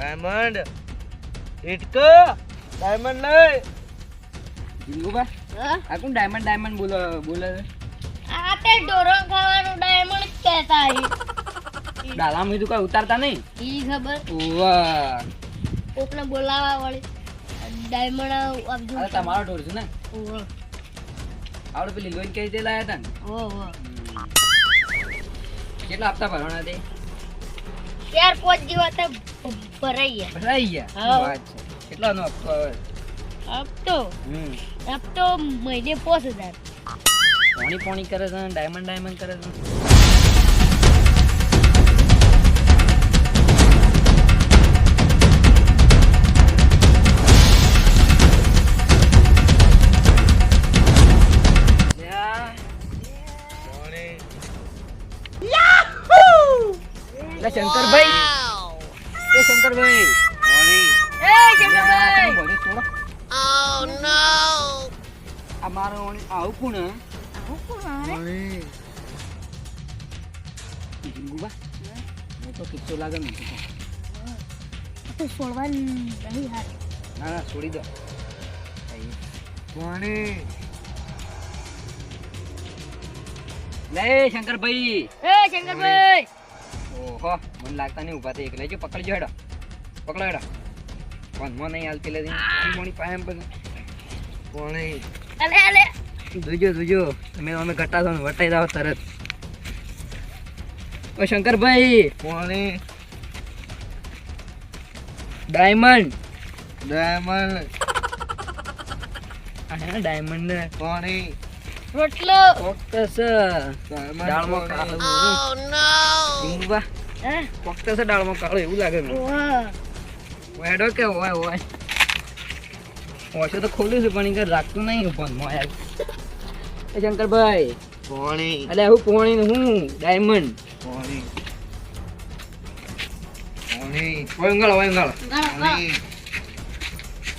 Diamond ઇટકો diamond લઈ જીંગુબા હા? આ કોણ ડાયમંડ ડાયમંડ બોલો બોલે આ તે ડોરણ ખાવાનું ડાયમંડ કહેતા હી. ડાલામાં કીધું કઈ ઉતારતા નહીં? ઈ ખબર? વાહ. કોકને બોલાવા વાળી. ડાયમંડ આપજો અરે તમારો ઢોર છે ને? ઓહો. આવડે પેલી લોઈન કઈ રીતે લાયા હતા ઓ ઓહો. કેટલા હપ્તા ભરવાના તે? ચાર પાંચ દિવસ તો ભરાઈ ગયા ભરાઈ ગયા. વાત છે? કેટલાનો હપ્તો આવે હપ્તો? તો હમ. આપ તો મહિને પાંચ હજાર. પોણી પોણી કરે છે? ડાયમંડ ડાયમંડ કરે છે? એ લ્યા, શંકરભાઈ તમે ભોજન છોડો. આ મારો આવું કોણ? આવું કોણ? પાણી જીંગુબા હું. તો કિસ્સો લાગે ને. આ તો છોડવાનું નહીં હારું. ના ના છોડી દો. પાણી લે શંકરભાઈ. એ શંકરભાઈ. ઓહો મને લાગતા નહીં ઊભા થઈ એક લેજો પકડજો હેડો. પકડો હેડો. પણ નહીં હાલતી લેતી મોણી અલે અલે જોજો જોજો. તમે અમે ઘટા છો વટાઈ જાઓ તરત. ઓ શંકરભાઈ કોણે ડાયમંડ. ડાયમંડ. હે ડાયમંડ ને? પાણી. રોટલો. ફક્ત દાળમાં. કાળો હે? ફક્ત છે દાળમાં કાળો એવું લાગે મને. હેડો કે હોય હોય ઓછો તો ખોલ્યું છે પણ કઈ રાખતું નહીં પણ મોય એ શંકરભાઈ પાણી અલે હું પોણી નું હું ડાયમંડ પાણી પાણી ઓય ઉંગાળો ઓય ઉંગાળો ગાળો પાણી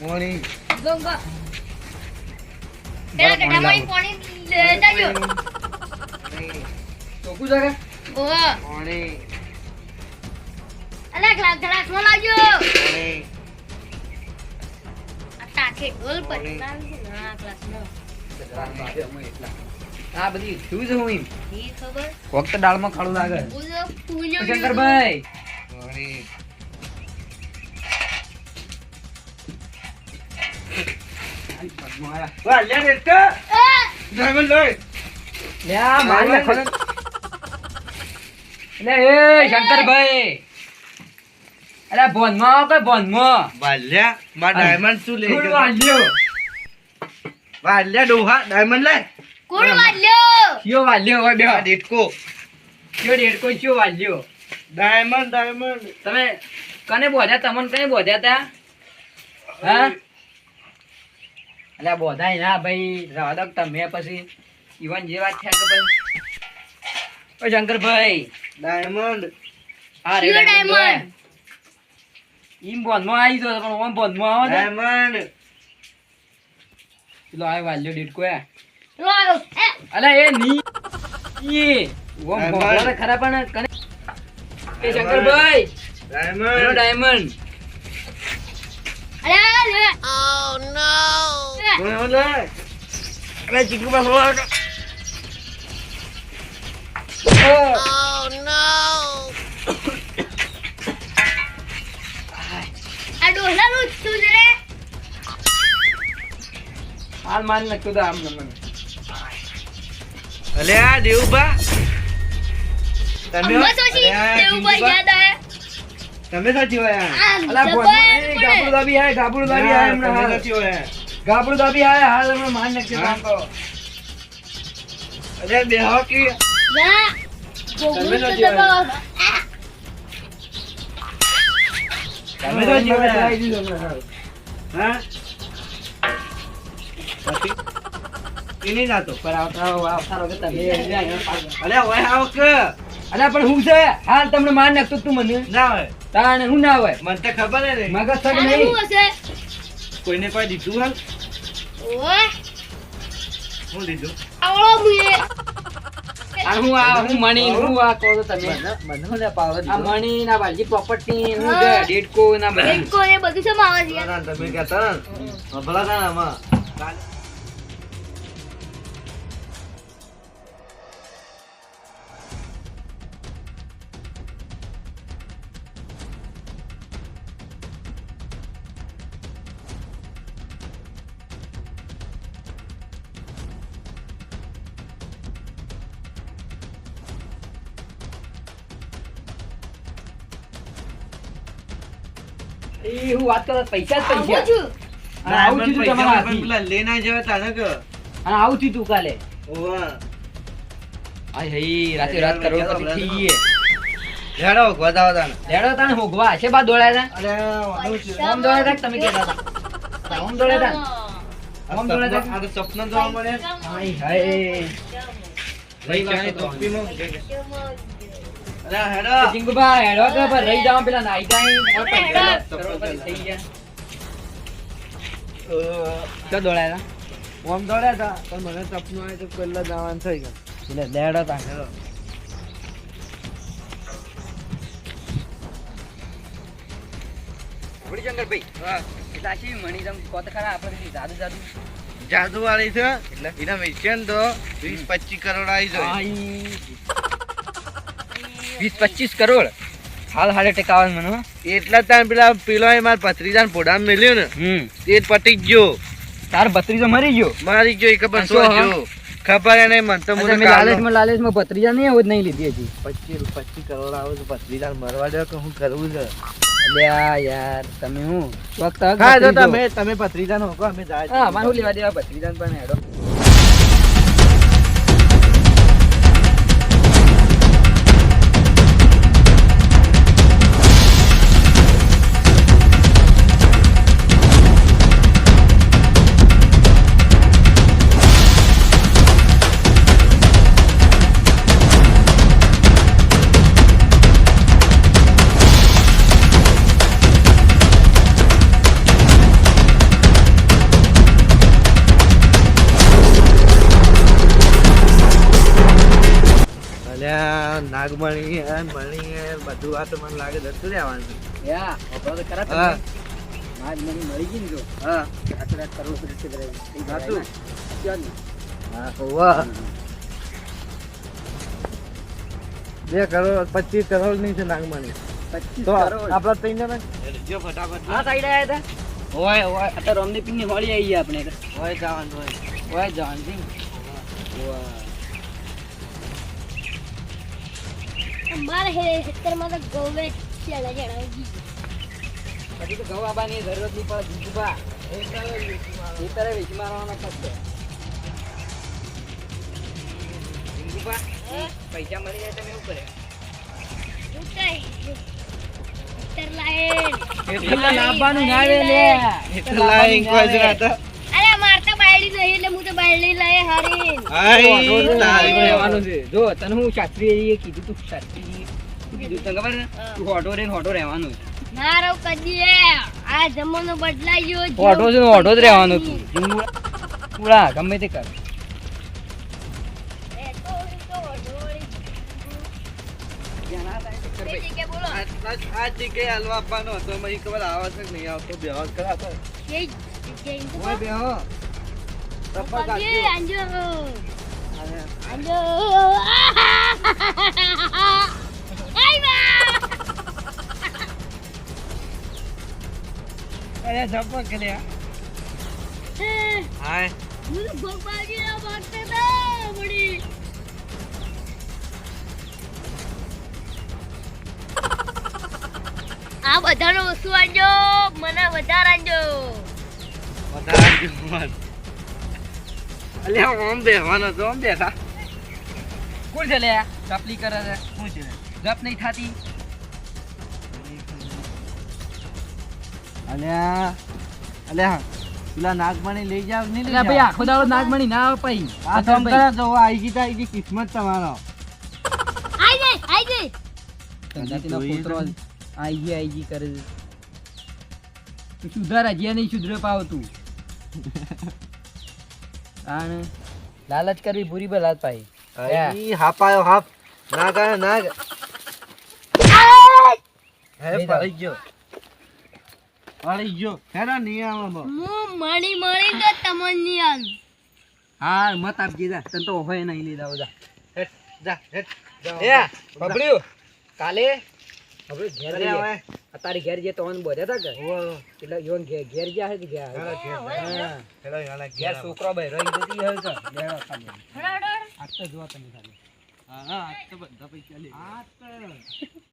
પાણી ગો ગો પેલા ગઢામાં પાણી લે જાજો પાણી ચોખ્ખું કે? ઓહો પાણી અલે ગ્લાસ ગ્લાસમાં લાવજો પાણી આ ટાકે ડોલ પર ના ગ્લાસ નો. આ બધી શું છે હું એમ? ખબર? ફક્ત દાળમાં કાળું લાગે. શંકરભાઈ. શંકરભાઈ. અરે બોનમાં આવો કે બોનમાં વાલ્યા માં ડાયમંડ શું લે કોણ વાલ્યો? વાલ્યા ડોહા ડાયમંડ લે. કોણ વાલ્યો? કયો વાલ્યો હોય બે ડેટકો કયો ડેટકો કયો વાલ્યો? ડાયમંડ ડાયમંડ તમે કને બોધ્યા? તમને કને બોધ્યા તા? હા? અલ્યા બોધાય ના ભાઈ રાધક તમે પછી. ઈવન જે વાત થયા કે ભાઈ ઓ શંકરભાઈ. ડાયમંડ હા રે ડાયમંડ diamond? ઈમ બોધમાં આવી જો પણ ઓમ બોધમાં આવો તો ડાયમંડ પેલો આ વાલ્યો ડેડકો એ. અલા એ ની ઈ ઓમ તો ખરા પણ કને એ શંકરભાઈ. ડાયમંડ. ડાયમંડ અલે અલે કોણ લે અરે ચીકુ બસ હોવા આ ડોલાનું જ રે હાલ મારી નાખ્યો તો આમ નમને અલે આ દેવબા તમે સોચી યાદ આવે તમે હોય અલા ગાબડું દાબી આય ગાબડું દાબી આય હમણાં હાલ. સાચી હોય ગાબડું દાબી આય હાલ હમણાં મારી? કાંકો. અરે દેહો કી ના તમે સાચી હોય આવી દીધું હમણાં હા? એની જાતો પર આવતા આવતા તમે અહીંયા પાછા. અલે કે. અલા પણ હું છે? હાલ તમને માર નાખતો તું મને. ના હોય. તાને હું ના હોય? મને તો ખબર જ નહીં. મગજ સગ નહીં. કોઈને કોઈ દીધું હાલ? ઓય હું લીધું આવળો મુએ. હું આ હું મણી હું આ કહો તમે. મને મને પાવર આ મણી ના વાલજી પ્રોપર્ટી હું હા. છે ના બધું. બેંકો ને બધું છે યાર? તમે કહેતા ને. ભલા આમાં. એ હું વાત કરો પૈસા જ પૈસા. અને આવું થયું તું તમારા હાથી. પેલા લઈને જવા તાને કે. અને આવું થયું તું કાલે. ઓવા આય હઈ રાતે રાત કરોડપતિ થઈ ગઈ હેડો ગોદાવા તાને લેડો તાને હોગવા છે બા દોડાયા અરે વાંધો છે. હતા ઓમ દોડાયા હતા કે તમે કહેતા ઓમ દોડાયા આ સપના- આ તો સપના જોવા મળે આય હાય. રહી જાય ટોપીમાં. અરે હેડો. કે પર રહી જાવ પેલા નાઈ જાય થઈ ગયા. ક્યાં દોડાયા આમ દોડ્યા હતા પણ મને સપનું આવ્યું તો પહેલા જવાનું થઈ ગયું. એટલે લેડો તા. વડીશંકરભાઈ હા. એટલે આ મણી તમ કહો ખરા આપણે જાદુ જાદુ જાદુ? વાળી છે. એના મિશન તો વીસ પચીસ કરોડ આવી જાય. વીસ પચીસ કરોડ. હાલ હાલે ટકાવાનું મને એટલા તાર પેલા પેલો એ માર ભત્રીજાને પોડામાં મેલ્યો ને હમ. જ પટી ગયો. તાર ભત્રીજો મરી ગયો? મારી ગયો એ ખબર શું ખબર એને મન તો મને મેં લાલચમાં લાલચમાં ભત્રીજા નહીં આવું જ નહીં લીધી હજી. પચીસ પચીસ કરોડ આવે તો ભત્રીજા મરવા દો કે હું કરવું છે? અલ્યા યાર તમે હું? વખત હા જો તમે તમે ભત્રીજાને હોકો અમે જાય હા મારું લેવા દેવા ભત્રીજાને પણ હેડો. નાગમણી હે મણી હે બધું આ તો મને લાગે જતું રહેવાનું યા તો ખરા તમે. ગઈ ને જો. હા. રાત? ના. ક્યાં હા બે કરોડ પચીસ કરોડની છે નાગમણી. પચીસ કરોડ. આપડા ત્રણ જણા જો ફટાફટ આ સાઈડ આયા હતા? ઓય ઓય આ તો રોમની પિનની હોળી આવી ગયા આપણે હોય જવાનું હોય. ઓય જાન ઓય અમારા હે- ખેતરમાં તો ગૌવે ચેડા ચેડા પછી તો ઘઉં આબાની જરૂરત નહીં પડે જીજુબા એ તારે વેચી મારવાનો થશે જીજુબા પૈસા મળી જાય તમે એવું કરે? શું. લાવવાનું ના આવે લે. લાઈન કોઈ જ ના હતા. અરે માર તો બાયડી નહીં એટલે હું તો બાયડી લઈ હારી આઈ તારી રહેવાનું છે. જો તને હું શાસ્ત્રી કીધું તું શાસ્ત્રી કીધું તને ખબર તું હોટો રે હોટો રહેવાનું ના રહું કદી આ જમાનો બદલાઈ ગયો હોટો છે હોટો જ રહેવાનું તું. પૂરા ગમે તે કર. આ જગ્યાએ હાલવા આપવાનો હતો. મને ખબર આવે છે નહીં આવતો બેવાસ કરાતો. એ જગ્યાએ તો ઓય બેહો કદી આંજો આંજો આઈ બા અરે જપક કર્યા હાય હું ગોપાજી ના મારતે ના બડી આ બધાનો વસ્તુ આંજો મને વધારે આંજો વધારે મત અલે ઓમ બેહવાનો તો આમ બેઠા. કોણ છે લે ચપલી કરે છે. શું છે? જપ નહીં થાતી. અલ્યા અલ્યા પેલા નાગમણી લઈ જાવ નહીં લઈ ભાઈ આખો દાડો નાગમણી ના આવે આ તો કરે જો આઈ ગઈ તો આઈ ગઈ કિસ્મત તમારો. આઈ ગઈ આઈ ગઈ પ્રજાતિનો જોઈએ આઈ ગઈ આઈ ગઈ કરે તું સુધાર હજી નહીં સુધરે પાવ તું. તાણ લાલચ કરવી બુરી બલાત પાઈ હાપ આયો હાપ. નાગ આયો નાગ હે પડી ગયો. પડી ગયો. હેરા નહીં આવો બો હું મણી મળી તો તમને નહીં આલું હા મત આપજે જા. તને તો હોય નહીં લીધા બધા. હેટ જા હેટ જા. એ બબડ્યું. કાલે હવે ઘેર અરે તારી ઘેર જે તો બોધે તા કે એટલે યોન ઘેર ઘેર ગયા હે કે ગયા ઘેર હા. હેલો હેલો ઘેર છોકરો ભાઈ રહી જતી હે કે લેવા ખાલી. હળો. તો જો તમે ખાલી. હા હા આ તો બધા પૈસા લે આ તો.